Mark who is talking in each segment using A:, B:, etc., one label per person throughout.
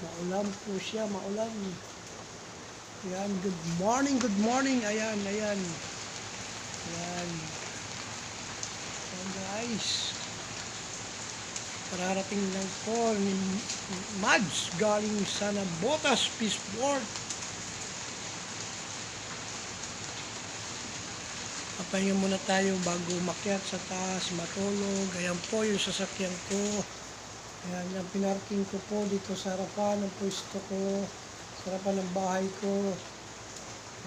A: Maulan po siya, maulan. Ayan, good morning, good morning. Ayan, ayan. Ayan. Ayan guys. Kararating lang po ni Mads galing sa Nabotas Peace Port. Papahinga muna tayo bago makyat sa taas, matulog. Ayan po yung sasakyan ko. Ayan, yung pinarking ko po dito sa harapan ng pwesto ko, sa harapan ng bahay ko.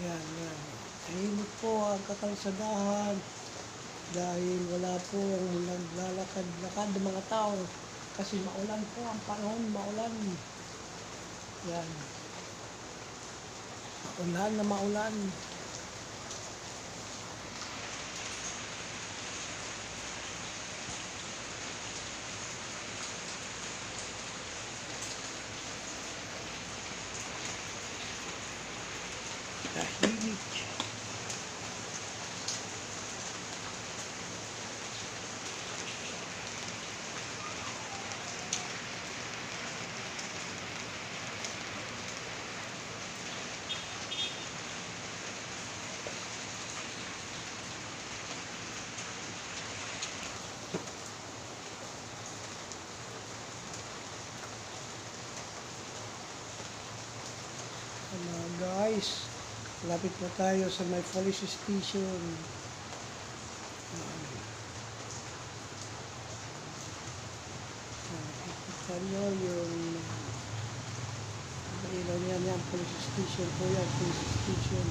A: Ayan, ayan. Tahimik po ang kakalsadahan dahil wala po ang naglalakad-lakad ng mga tao kasi maulan po ang panahon, maulan. Ayan. Maulan na maulan. Tahimik. Mga guys, lapit na tayo sa may police station. Nakikita nyo yung ilaw niyan yan, police station po yan, police station.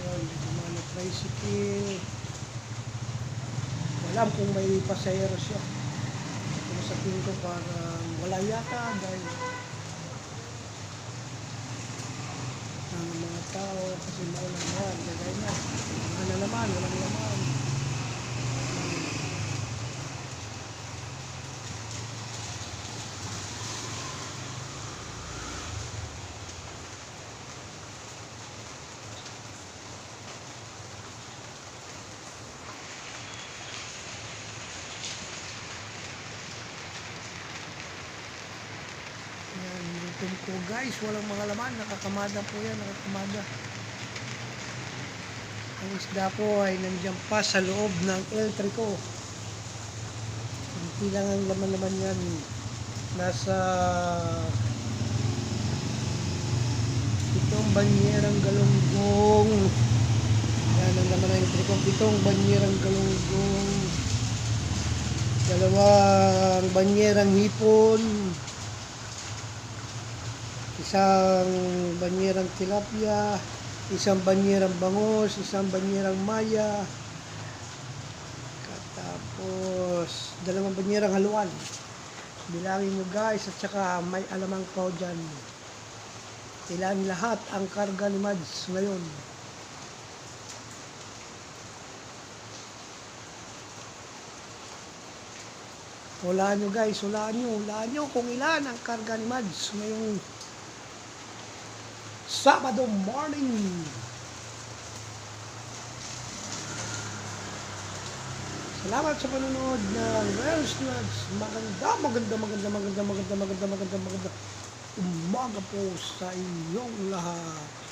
A: Yung mga tricycle. Alam kung may pasahero siya. Kung sa ko parang wala yata dahil ng mga tao kasi maulan yan, gagay na. Ano naman, walang laman. Yung ko guys, walang mga laman, nakakamada po yan, nakakamada. Ang isda po ay nandiyan pa sa loob ng L3 ko. Hindi lang ang laman-laman yan. Nasa pitong banyerang galunggong. Yan ang laman ng L3 ko. Pitong banyerang galunggong. Dalawang banyerang hipon isang banyerang tilapia, isang banyerang bangos, isang banyerang maya, tapos dalawang banyerang haluan. Bilangin nyo guys at saka may alamang pa dyan. Ilan lahat ang karga ni Mads ngayon. Hulaan nyo guys, hulaan nyo, hulaan nyo kung ilan ang karga ni Mads ngayong Sabado morning. Salamat sa panonood ng Wells Nuts. Maganda, maganda, maganda, maganda, maganda, maganda, maganda, maganda. Umaga po sa inyong lahat.